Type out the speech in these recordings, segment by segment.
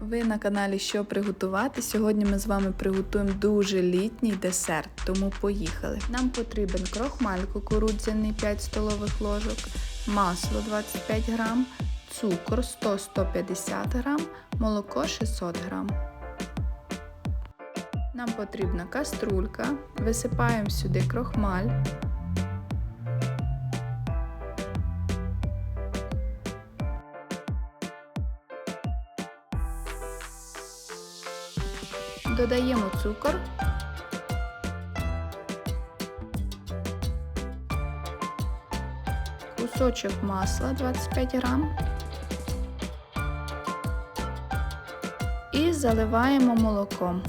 Ви на каналі Що приготувати? Сьогодні ми з вами приготуємо дуже літній десерт, тому поїхали. Нам потрібен крохмаль кукурудзяний 5 столових ложок, масло 25 грам, цукор 100-150 грам, молоко 600 грам. Нам потрібна каструлька, висипаємо сюди крохмаль. Додаємо цукор. Кусочок масла 25 грам. І заливаємо молоком.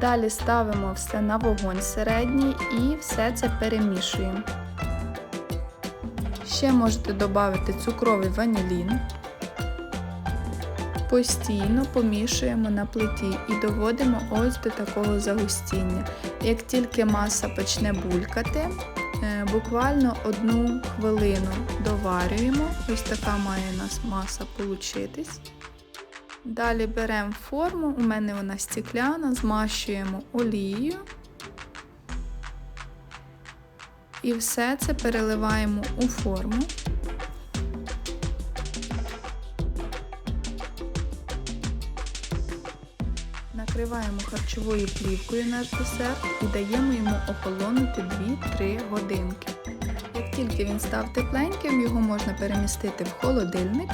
Далі ставимо все на вогонь середній і все це перемішуємо. Ще можете додати цукровий ванілін. Постійно помішуємо на плиті і доводимо ось до такого загустіння. Як тільки маса почне булькати, е, буквально одну хвилину доварюємо. Ось така має у нас маса получитись. Далі беремо форму, у мене вона стекляна, змащуємо олією. І все це переливаємо у форму. Накриваємо харчовою плівкою наш десерт і даємо йому охолонути 2-3 годинки. Як тільки він став тепленьким, його можна перемістити в холодильник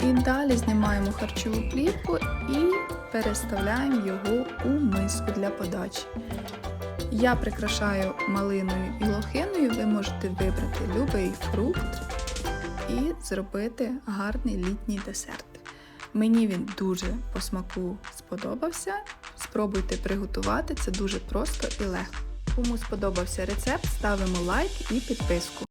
і далі знімаємо харчову плівку і переставляємо його у миску для подачі. Я прикрашаю малиною і лохиною, ви можете вибрати будь-який фрукт і зробити гарний літній десерт. Мені він дуже по смаку сподобався. Спробуйте приготувати, це дуже просто і легко. Кому сподобався рецепт, ставимо лайк і підписку.